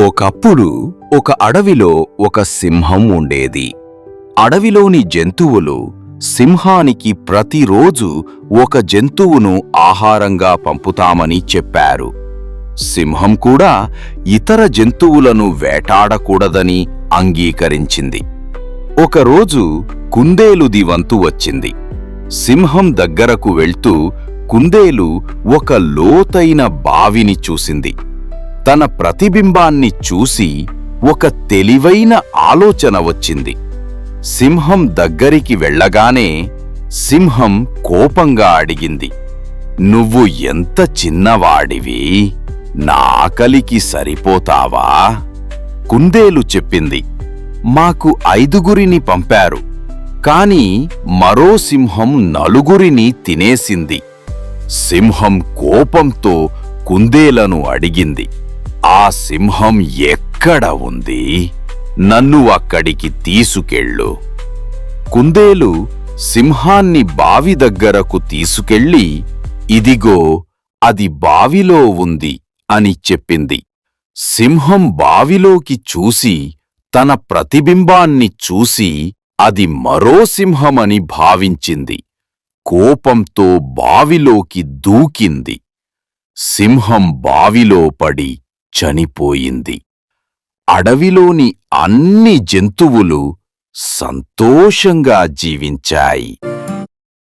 ఒకప్పుడు ఒక అడవిలో ఒక సింహం ఉండేది. అడవిలోని జంతువులు సింహానికి ప్రతిరోజు ఒక జంతువును ఆహారంగా పంపుతామని చెప్పారు. సింహం కూడా ఇతర జంతువులను వేటాడకూడదని అంగీకరించింది. ఒకరోజు కుందేలుది వంతు వచ్చింది. సింహం దగ్గరకు వెళ్తూ కుందేలు ఒక లోతైన బావిని చూసింది. తన ప్రతిబింబాన్ని చూసి ఒక తెలివైన ఆలోచన వచ్చింది. సింహం దగ్గరికి వెళ్ళగానే సింహం కోపంగా అడిగింది నువ్వు ఎంత చిన్నవాడివి? నా ఆకలికి సరిపోతావా? కుందేలు చెప్పింది మాకు ఐదుగురిని పంపారు కాని మరో సింహం నలుగురిని తినేసింది. సింహం కోపంతో కుందేలను అడిగింది ఆ సింహం ఎక్కడ ఉంది? నన్ను అక్కడికి తీసుకెళ్ళు. కుందేలు సింహాన్ని బావి దగ్గరకు తీసుకెళ్ళి ఇదిగో అది బావిలో ఉంది అని చెప్పింది. సింహం బావిలోకి చూసి తన ప్రతిబింబాన్ని చూసి అది మరో సింహమని భావించింది. కోపంతో బావిలోకి దూకింది. సింహం బావిలో పడి చనిపోయింది. అడవిలోని అన్ని జంతువులు సంతోషంగా జీవించాయి.